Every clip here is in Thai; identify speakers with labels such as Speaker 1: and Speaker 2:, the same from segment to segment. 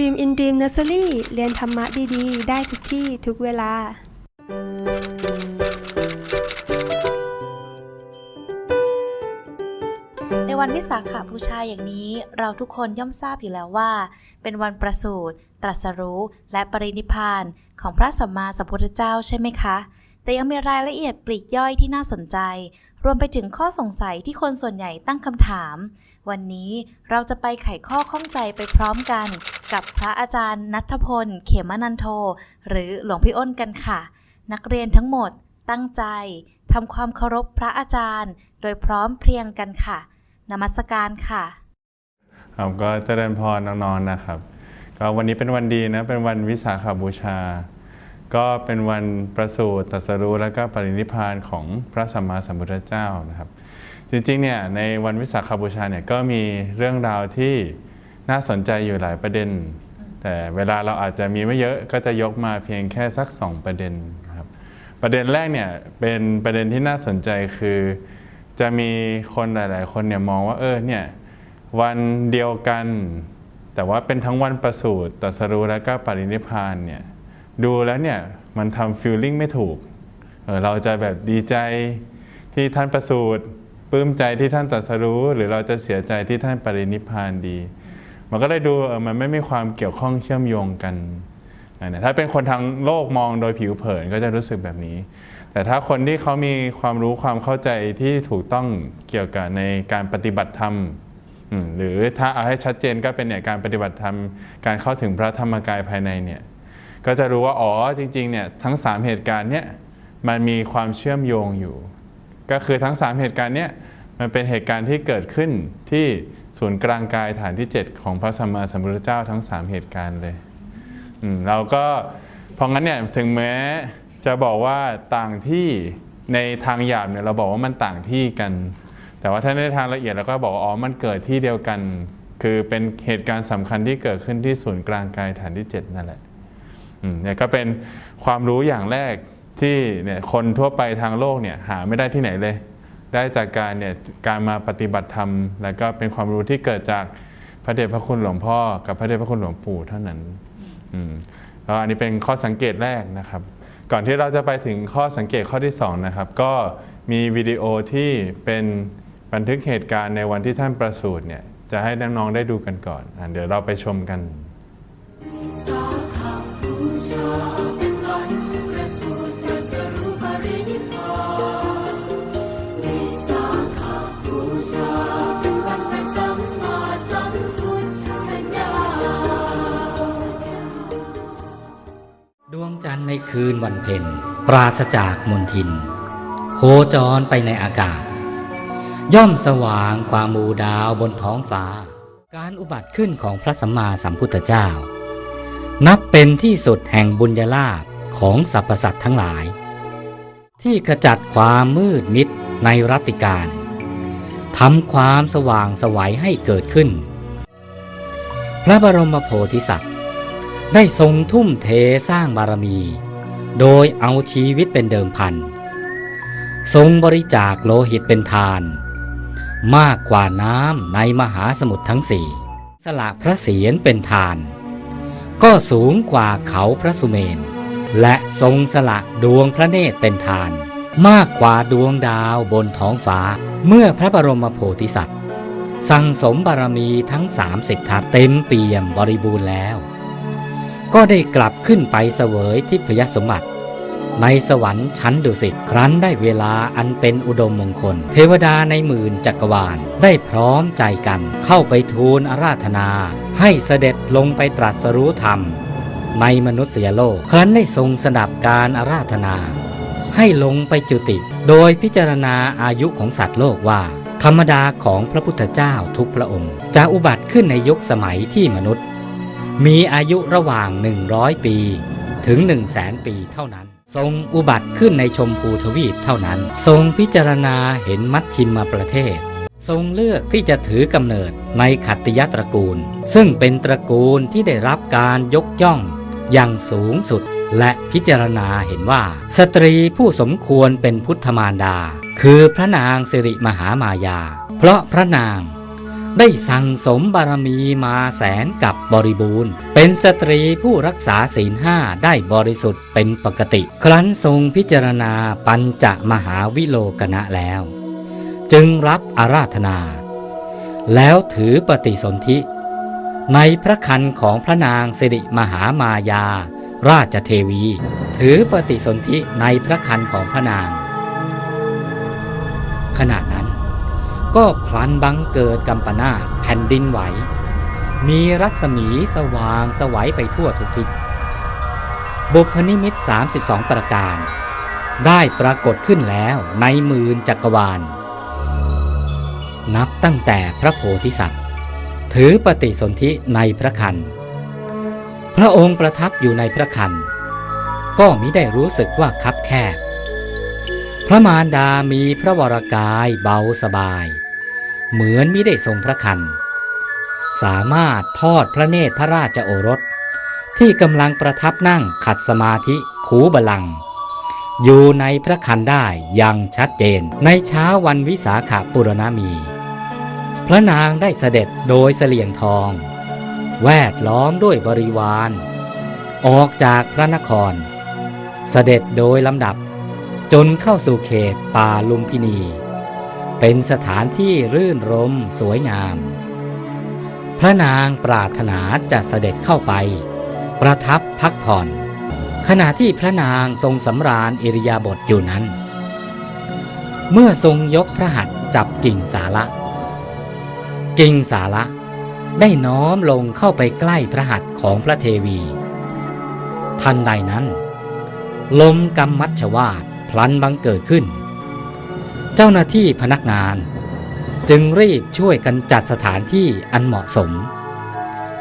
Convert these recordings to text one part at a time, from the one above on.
Speaker 1: Dream in Dream Nursery เรียนธรรมะดีๆ ได้ทุกที่ทุกเวลา
Speaker 2: ในวันวิสาขบูชาอย่างนี้ เราทุกคนย่อมทราบอยู่แล้วว่า เป็นวันประสูติตรัสรู้และปรินิพพานของพระสัมมาสัมพุทธเจ้าใช่ไหมคะ แต่ยังมีรายละเอียดปลีกย่อยที่น่าสนใจ รวมไปถึงข้อสงสัยที่คนส่วนใหญ่ตั้งคำถาม วันนี้เราจะไปไขข้อข้องใจไปพร้อมกัน กับพระอาจารย์นัทพล เขมนันโท หรือหลวงพี่อ้นกันค่ะ นักเรียนทั้งหมดตั้งใจทำความเคารพพระอาจารย์ โดยพร้อมเพรียงกันค่ะ นมัสการค่ะ
Speaker 3: ครับก็เจริญพรน้องๆนะครับ ก็วันนี้เป็นวันดีนะ เป็นวันวิสาขบูชา ก็เป็นวันประสูติตรัสรู้และก็ปรินิพพานของพระสัมมาสัมพุทธเจ้านะครับ จริงๆเนี่ยในวันวิสาขบูชาเนี่ยก็มีเรื่องราวที่ น่าสนใจอยู่หลายประเด็น แต่เวลาเราอาจจะมีไม่เยอะก็จะยกมาเพียงแค่สัก 2 ประเด็นครับประเด็นแรกเนี่ยเป็นประเด็นที่น่าสนใจคือ จะมีคนหลาย ๆ คนเนี่ยมองว่าเออเนี่ยวันเดียวกัน แต่ว่าเป็นทั้งวันประสูติตรัสรู้และก็ปรินิพานเนี่ยดูแล้วเนี่ยมันทำฟีลลิ่งไม่ถูกเออเราจะแบบดีใจที่ท่านประสูติปลื้มใจที่ท่านตรัสรู้ หรือเราจะเสียใจที่ท่านปรินิพานดี มันก็ได้ดูมันไม่มีความเกี่ยวข้องเชื่อมโยงกันนี่ยถ้าเป็นคนทางโลกมองโดยผิวเผินก็จะรู้สึกแบบนี้ แต่ถ้าคนที่เขามีความรู้ความเข้าใจที่ถูกต้องเกี่ยวกับในการปฏิบัติธรรมอืมหรือถ้าเอาให้ชัดเจนก็เป็นเนี่ยการปฏิบัติธรรมการเข้าถึงพระธรรมกายภายในเนี่ยก็จะรู้ว่าอ๋อจริงๆเนี่ยทั้ง 3 เหตุการณ์เนี่ยมันมีความเชื่อมโยงอยู่ ก็คือทั้ง 3 เหตุการณ์เนี่ยมันเป็นเหตุการณ์ที่เกิดขึ้นที่ ศูนกลางกายฐานที่ 7 ของพระสัมมาสัมพุทธเจ้าทั้ง 3 เหตุการณ์เลยอืมเราก็เพราะงั้นเนี่ยถึงแม้จะบอกว่าต่างที่ในทางหยาบเนี่ยเราบอกว่ามันต่างที่กัน แต่ว่าถ้าในทางละเอียดเราก็บอกว่าอ๋อมันเกิดที่เดียวกัน คือเป็นเหตุการณ์สำคัญที่เกิดขึ้นที่ศูนย์กลางกายฐานที่ 7 นั่นแหละเนี่ยก็เป็นความรู้อย่างแรกที่เนี่ยคนทั่วไปทางโลกเนี่ยหาไม่ได้ที่ไหนเลย ได้จากการเนี่ยการมาปฏิบัติธรรม แล้วก็เป็นความรู้ที่เกิดจากพระเดชพระคุณหลวงพ่อ กับพระเดชพระคุณหลวงปู่เท่านั้นอืมแล้วอันนี้เป็นข้อสังเกตแรกนะครับ ก่อนที่เราจะไปถึงข้อสังเกตข้อที่สองนะครับก็มีวิดีโอที่เป็นบันทึกเหตุการณ์ในวันที่ท่านประสูติเนี่ยจะให้น้องๆได้ดูกันก่อนอะเดี๋ยวเราไปชมกัน
Speaker 4: สา
Speaker 5: ดวงจันทร์ในคืนวันเพ็ญปราศจากมนทิน โคจรไปในอากาศ ย่อมสว่างความมูดาวบนท้องฟ้า การอุบัติขึ้นของพระสัมมาสัมพุทธเจ้า นับเป็นที่สุดแห่งบุญญาลาภของสรรพสัตว์ทั้งหลาย ที่ขจัดความมืดมิดในรัตติการ ทำความสว่างสวัยให้เกิดขึ้น พระบรมโพธิสัตว์ ได้ทรงทุ่มเทสร้างบารมี โดยเอาชีวิตเป็นเดิมพัน ทรงบริจาคโลหิตเป็นทาน มากกว่าน้ำในมหาสมุทรทั้งสี่ สละพระเศียรเป็นทาน ก็สูงกว่าเขาพระสุเมน และทรงสละดวงพระเนตรเป็นทาน มากกว่าดวงดาวบนท้องฟ้า เมื่อพระบรมโพธิสัตว์ สั่งสมบารมีทั้ง 30ทัศเต็มเปี่ยมบริบูรณ์แล้ว ก็ได้กลับขึ้นไปเสวยทิพยสมบัติ ในสวรรค์ชั้นดุสิตครั้นได้เวลาอันเป็นอุดมมงคล เทวดาในหมื่นจักรวาลได้พร้อมใจกันเข้าไปทูลอาราธนา ให้เสด็จลงไปตรัสรู้ธรรม ในมนุษยโลก ครั้นได้ทรงสดับการอาราธนา ให้ลงไปจุติ โดยพิจารณาอายุของสัตว์โลกว่า ธรรมดาของพระพุทธเจ้าทุกพระองค์ จะอุบัติขึ้นในยุคสมัยที่มนุษย์ มีอายุระหว่าง 100 ปี ถึง 1 0 0 0 0แสนปีเท่านั้น ทรงอุบัติขึ้นในชมพูทวีปเท่านั้น ทรงพิจารณาเห็นมัชชิมมาประเทศ ทรงเลือกที่จะถือกำเนิดในขัตติยตระกูล ซึ่งเป็นตระกูลที่ได้รับการยกย่องอย่างสูงสุด และพิจารณาเห็นว่า สตรีผู้สมควรเป็นพุทธมารดา คือพระนางสิริมหามายา เพราะพระนางได้สั่งสมบารมีมาแสนกับบริบูรณ์ เป็นสตรีผู้รักษาศีลห้าได้บริสุทธิ์เป็นปกติ ครั้นทรงพิจารณาปัญจมหาวิโลกนะแล้ว จึงรับอาราธนา แล้วถือปฏิสนธิ ในพระคันของพระนางสิริมหามายา ราชเทวี ถือปฏิสนธิในพระคันของพระนาง ขณะนั้นก็พลันบังเกิดกัมปนาตแผ่นดินไหว มีรัศมีสว่างสวัยไปทั่วทุกทิศบุพนิมิต 32 ประการ ได้ปรากฏขึ้นแล้วในหมื่นจักรวาล นับตั้งแต่พระโพธิสัตว์ ถือปฏิสนธิในพระคัน พระองค์ประทับอยู่ในพระคัน ก็มิได้รู้สึกว่าคับแคบ พระมารดามีพระวรากายเบาสบาย เหมือนมิได้ทรงพระคัน สามารถทอดพระเนตรพระราชโอรส ที่กำลังประทับนั่งขัดสมาธิขูบาลัง อยู่ในพระคันได้อย่างชัดเจนในเช้าวันวิสาขบุรณมี พระนางได้เสด็จโดยเสลียงทอง แวดล้อมด้วยบริวาร ออกจากพระนคร เสด็จโดยลำดับ จนเข้าสู่เขตป่าลุมพินี เป็นสถานที่รื่นรมสวยงาม พระนางปรารถนาจะเสด็จเข้าไป ประทับพักผ่อน ขณะที่พระนางทรงสำราญอิริยาบถอยู่นั้น เมื่อทรงยกพระหัตถ์จับกิ่งสาระกิ่งสาระ ได้น้อมลงเข้าไปใกล้พระหัตถ์ของพระเทวี ทันใดนั้น ลมกำมัชวาดพลันบังเกิดขึ้น เจ้าหน้าที่พนักงาน จึงรีบช่วยกันจัดสถานที่อันเหมาะสม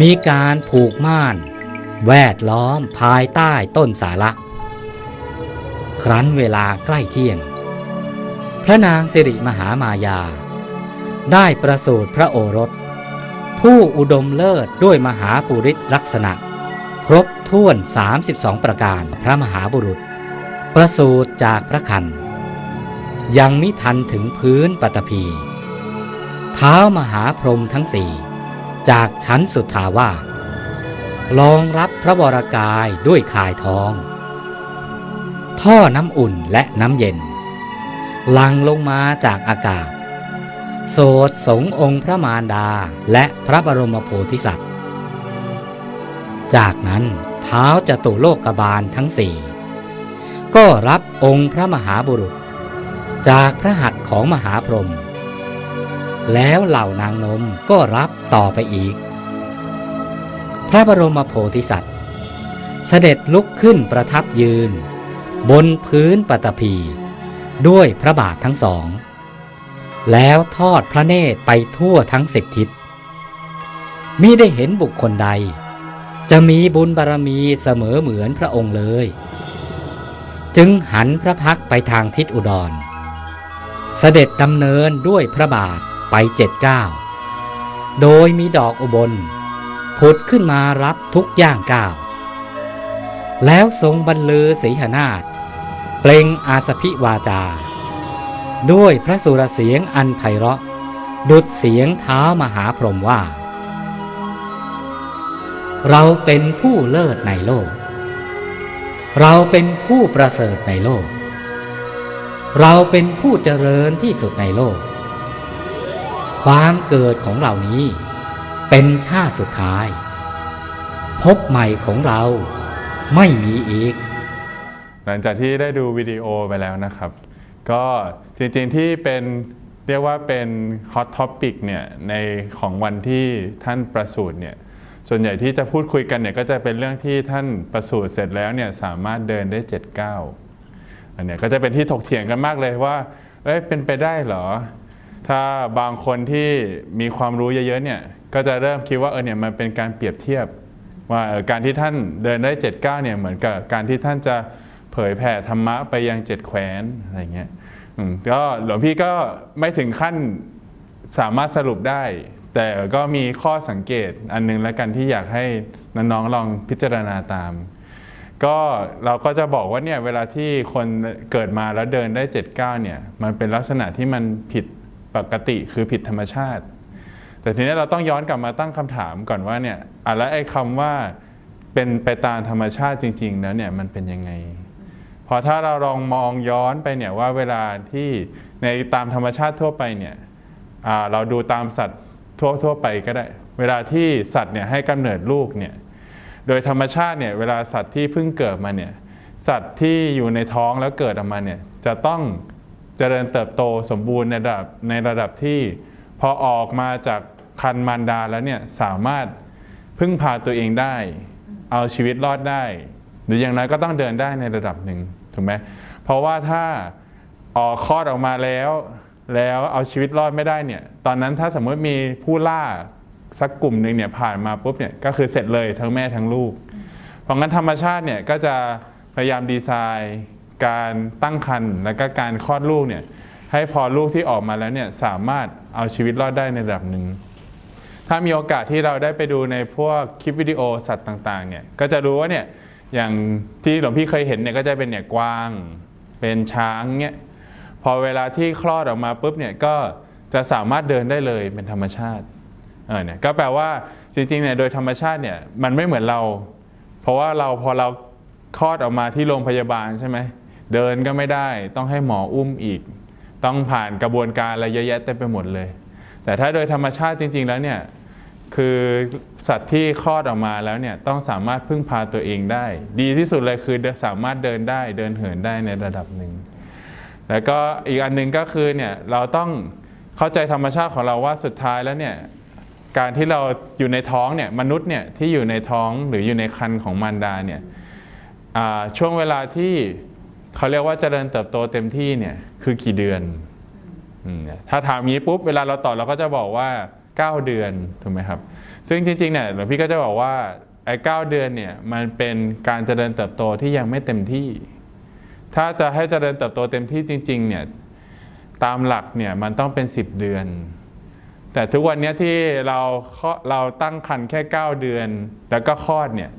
Speaker 5: มีการผูกม่าน แวดล้อมภายใต้ต้นสาระ ครั้นเวลาใกล้เที่ยง พระนางสิริมหามายา ได้ประสูติพระโอรส ผู้อุดมเลิศด้วยมหาปุริสลักษณะ ครบถ้วน 32 ประการพระมหาบุรุษ ประสูติจากพระคันยังมิทันถึงพื้นปฐพี เท้ามหาพรหมทั้งสี่จากชั้นสุดทาวาสรองรับพระวรากายด้วยข่ายทอง ท่อน้ำอุ่นและน้ำเย็น ลังลงมาจากอากาศ โสดสงองค์พระมารดาและพระบรมโพธิสัตว์ จากนั้นเท้าจตุโลกบาลทั้งสี่ก็รับองค์พระมหาบุรุษ จากพระหัตถ์ของมหาพรหมแล้วเหล่านางนมก็รับต่อไปอีก พระบรมโพธิสัตว์ เสด็จลุกขึ้นประทับยืน บนพื้นปฐพีด้วยพระบาททั้งสอง แล้วทอดพระเนตรไปทั่วทั้งสิบทิศมิได้เห็นบุคคลใด จะมีบุญบารมีเสมอเหมือนพระองค์เลย จึงหันพระพักไปทางทิศอุดร เสด็จดำเนินด้วยพระบาทไปเจ็ดเก้าโดยมีดอกอุบลผุดขึ้นมารับทุกย่างก้าว แล้วทรงบรรลือสีหนาฏเปล่งอาสพิวาจา ด้วยพระสุรเสียงอันไพเราะ ดุดเสียงเท้ามหาพรหมว่า เราเป็นผู้เลิศในโลก เราเป็นผู้ประเสริฐในโลก เราเป็นผู้เจริญที่สุดในโลก ความเกิดของเหล่านี้ เป็นชาติสุดท้าย พบใหม่ของเราไม่มีอีก
Speaker 3: หลังจากที่ได้ดูวิดีโอไปแล้วนะครับ ก็จริงๆที่เป็นเรียกว่าเป็นฮอตท็อปิกเนี่ยในของวันที่ท่านประสูติเนี่ยส่วนใหญ่ที่จะพูดคุยกันเนี่ยก็จะเป็นเรื่องที่ท่านประสูติเสร็จแล้วเนี่ยสามารถเดินได้7จ็ดเก้าอันเนี้ยก็จะเป็นที่ถกเถียงกันมากเลยว่าเอ้ยเป็นไปได้เหรอ ถ้าบางคนที่มีความรู้เยอะๆเนี่ยก็จะเริ่มคิดว่าเออเนี่ยมันเป็นการเปรียบเทียบ ว่าการที่ท่านเดินได้7จ็ดเก้าเนี่ยเหมือนกับการที่ท่านจะเผยแผ่ธรรมะไปยังเจ็ดแคว้นอะไรเงี้ย ก็หลวงพี่ก็ไม่ถึงขั้นสามารถสรุปได้ แต่ก็มีข้อสังเกตอันนึงแล้วกันที่อยากให้น้องๆลองพิจารณาตาม ก็เราก็จะบอกว่าเนี่ยเวลาที่คนเกิดมาแล้วเดินได้7จ็ดเก้าเนี่ยมันเป็นลักษณะที่มันผิดปกติคือผิดธรรมชาติแต่แต่ทีนี้เราต้องย้อนกลับมาตั้งคำถามก่อนว่าเนี่ยอะแล้วไอ้คำว่าเป็นไปตามธรรมชาติจริง ๆ แล้วเนี่ยมันเป็นยังไง พอถ้าเราลองมองย้อนไปเนี่ยว่าเวลาที่ในตามธรรมชาติทั่วไปเนี่ยเราดูตามสัตว์ทั่วทั่วไปก็ได้ เวลาที่สัตว์เนี่ยให้กำเนิดลูกเนี่ยโดยธรรมชาติเนี่ยเวลาสัตว์ที่เพิ่งเกิดมาเนี่ยสัตว์ที่อยู่ในท้องแล้วเกิดออกมาเนี่ยจะต้องเจริญเติบโตสมบูรณ์ในระดับในระดับที่พอออกมาจากคันมารดาแล้วเนี่ยสามารถพึ่งพาตัวเองได้ เอาชีวิตรอดได้ หรืออย่างน้อยก็ต้องเดินได้ในระดับหนึ่งถูกไหมเพราะว่าถ้าออกคลอดออกมาแล้ว แล้วเอาชีวิตรอดไม่ได้เนี่ย ตอนนั้นถ้าสมมติมีผู้ล่าสักกลุ่มหนึ่งเนี่ยผ่านมาปุ๊บเนี่ยก็คือเสร็จเลยทั้งแม่ทั้งลูก เพราะงั้นธรรมชาติเนี่ยก็จะพยายามดีไซน์ การตั้งครรภ์และก็การคลอดลูกเนี่ยให้พอลูกที่ออกมาแล้วเนี่ยสามารถเอาชีวิตรอดได้ในระดับหนึ่งถ้ามีโอกาสที่เราได้ไปดูในพวกคลิปวิดีโอสัตว์ต่างๆเนี่ยก็จะรู้ว่าเนี่ย อย่างที่หลวงพี่เคยเห็นเนี่ยก็จะเป็นเนี่ยกวาง เป็นช้างเนี่ยพอเวลาที่คลอดออกมาปุ๊บเนี่ยก็จะสามารถเดินได้เลยเป็นธรรมชาติเออเนี่ยก็แปลว่าจริงๆเนี่ยโดยธรรมชาติเนี่ยมันไม่เหมือนเรา เพราะว่าเราพอเราคลอดออกมาที่โรงพยาบาลใช่ไหมเดินก็ไม่ได้ต้องให้หมออุ้มอีก ต้องผ่านกระบวนการอะไรเยอะแยะเต็มไปหมดเลย แต่ถ้าโดยธรรมชาติจริง ๆ แล้วเนี่ย คือสัตว์ที่คลอดออกมาแล้วเนี่ยต้องสามารถพึ่งพาตัวเองได้ ดีที่สุดเลยคือสามารถเดินได้เดินเหินได้ในระดับหนึ่งแล้วก็อีกอันหนึงก็คือเนี่ยเราต้องเข้าใจธรรมชาติของเราว่าสุดท้ายแล้วเนี่ยการที่เราอยู่ในท้องเนี่ยมนุษย์เนี่ยที่อยู่ในท้องหรืออยู่ในครรภ์ของมารดาเนี่ยช่วงเวลาที่เขาเรียกว่าเจริญเติบโตเต็มที่เนี่ยคือกี่เดือน ถ้าถามงี้ปุ๊บเวลาเราตอบเราก็จะบอกว่า 9 เดือนถูกไหมครับซึ่งจริงๆเนี่ยหลวงพี่ก็จะบอกว่าไอ้เเดือนเนี่ยมันเป็นการเจริญเติบโตที่ยังไม่เต็มที่ ถ้าจะให้เจริญเติบโตเต็มที่จริงๆเนี่ยตามหลักเนี่ยมันต้องเป็น 10 เดือน แต่ทุกวันนี้ที่เราเคาะเราตั้งครรภ์แค่ 9 เดือน แล้วก็คลอดเนี่ย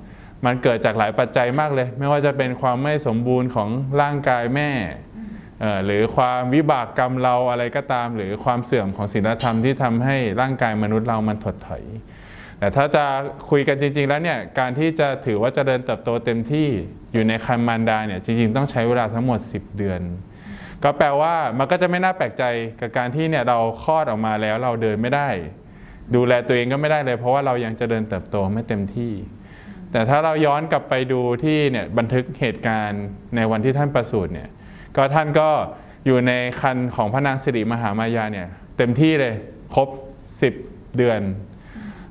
Speaker 3: มันเกิดจากหลายปัจจัยมากเลย ไม่ว่าจะเป็นความไม่สมบูรณ์ของร่างกายแม่ หรือความวิบากกรรมเราอะไรก็ตาม หรือความเสื่อมของศีลธรรมที่ทำให้ร่างกายมนุษย์เรามันถดถอย แต่ถ้าจะคุยกันจริง ๆ แล้วเนี่ยการที่จะถือว่าเจะเดินเติบโตเต็มที่อยู่ในคันมารดาเนี่ยจริง ๆ ต้องใช้เวลาทั้งหมด 10 เดือน ก็แปลว่ามันก็จะไม่น่าแปลกใจกับการที่เนี่ยเราคลอดออกมาแล้วเราเดินไม่ได้ ดูแลตัวเองก็ไม่ได้เลย เพราะว่าเรายังเจะเดินเติบโตไม่เต็มที่แต่ถ้าเราย้อนกลับไปดูที่เนี่ยบันทึกเหตุการณ์ในวันที่ท่านประสูติเนี่ย ก็ท่านก็อยู่ในคันของพระนางสิริมหามายาเนี่ยเต็มที่เลยครบ 10 เดือน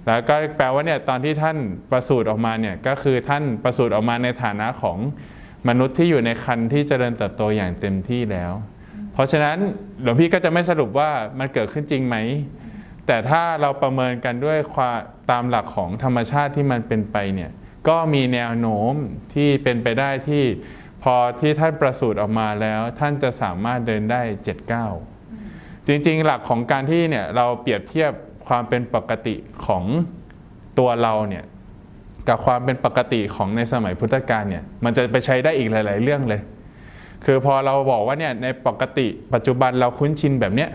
Speaker 3: แล้วก็แปลว่าเนี่ยตอนที่ท่านประสูติออกมาเนี่ยก็คือท่านประสูติออกมาในฐานะของมนุษย์ที่อยู่ในคันที่เจริญเติบโตอย่างเต็มที่แล้ว เพราะฉะนั้นหลวงพี่ก็จะไม่สรุปว่ามันเกิดขึ้นจริงไหม แต่ถ้าเราประเมินกันด้วยความตามหลักของธรรมชาติที่มันเป็นไปเนี่ยก็มีแนวโน้มที่เป็นไปได้ที่ พอที่ท่านประสูติออกมาแล้วท่านจะสามารถเดินได้7จ็ดเก้าจริงๆ หลักของการที่เนี่ยเราเปรียบเทียบความเป็นปกติของตัวเราเนี่ยกับความเป็นปกติของในสมัยพุทธกาลเนี่ยมันจะไปใช้ได้อีกหลาย ๆ เรื่องเลย คือพอเราบอกว่าเนี่ยในปกติปัจจุบันเราคุ้นชินแบบเนี้ย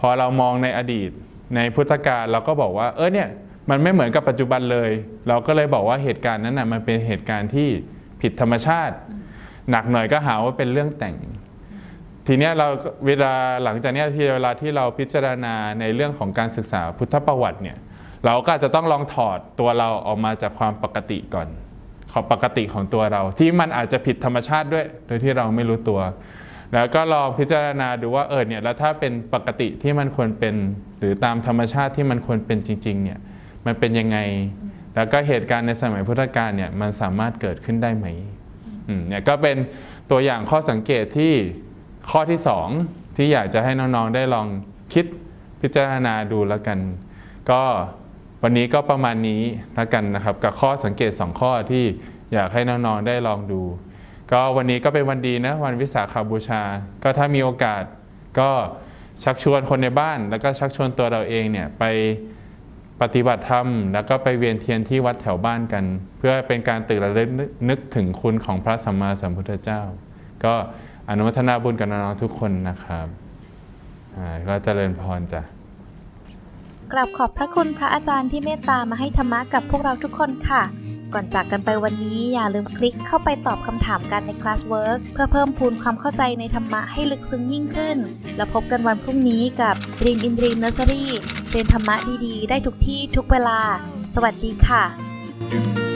Speaker 3: พอเรามองในอดีตในพุทธกาลเราก็บอกว่าเออเนี่ยมันไม่เหมือนกับปัจจุบันเลย เราก็เลยบอกว่าเหตุการณ์นั้นนะมันเป็นเหตุการณ์ที่ผิดธรรมชาติ หนักหน่อยก็หาว่าเป็นเรื่องแต่ง ทีเนี้ยเราเวลาหลังจากเนี้ยที่เวลาที่เราพิจารณาในเรื่องของการศึกษาพุทธประวัติเนี่ยเราก็อาจจะต้องลองถอดตัวเราออกมาจากความปกติก่อนของปกติของตัวเรา ที่มันอาจจะผิดธรรมชาติด้วย โดยที่เราไม่รู้ตัว แล้วก็ลองพิจารณาดูว่าเออเนี่ยแล้วถ้าเป็นปกติที่มันควรเป็น หรือตามธรรมชาติที่มันควรเป็นจริง ๆ เนี่ยมันเป็นยังไง แล้วก็เหตุการณ์ในสมัยพุทธกาลเนี่ยมันสามารถเกิดขึ้นได้ไหมอืม เนี่ยก็เป็นตัวอย่างข้อสังเกตที่ข้อที่สองที่อยากจะให้น้องๆได้ลองคิดพิจารณาดูแล้วกัน ก็วันนี้ก็ประมาณนี้แล้วกันนะครับ กับข้อสังเกต 2 ข้อที่อยากให้น้องๆได้ลองดู ก็วันนี้ก็เป็นวันดีนะวันวิสาขาบูชา ก็ถ้ามีโอกาสก็ชักชวนคนในบ้าน แล้วก็ชักชวนตัวเราเองเนี่ยไป ปฏิบัติธรรม แล้วก็ไปเวียนเทียนที่วัดแถวบ้านกัน เพื่อเป็นการตื่นระลึกนึกถึงคุณของพระสัมมาสัมพุทธเจ้า ก็อนุโมทนาบุญกับน้องๆทุกคนนะครับก็เจริญพรจ้ะ
Speaker 2: กลับขอบพระคุณพระอาจารย์ที่เมตตามาให้ธรรมะกับพวกเราทุกคนค่ะ ก่อนจากกันไปวันนี้อย่าลืมคลิกเข้าไปตอบคำถามกันในคลาสเวิร์กเพื่อเพิ่มพูนความเข้าใจในธรรมะให้ลึกซึ้งยิ่งขึ้น แล้วพบกันวันพรุ่งนี้กับ Dream in Dream Nursery เรียนธรรมะดีๆ ได้ทุกที่ทุกเวลา สวัสดีค่ะ「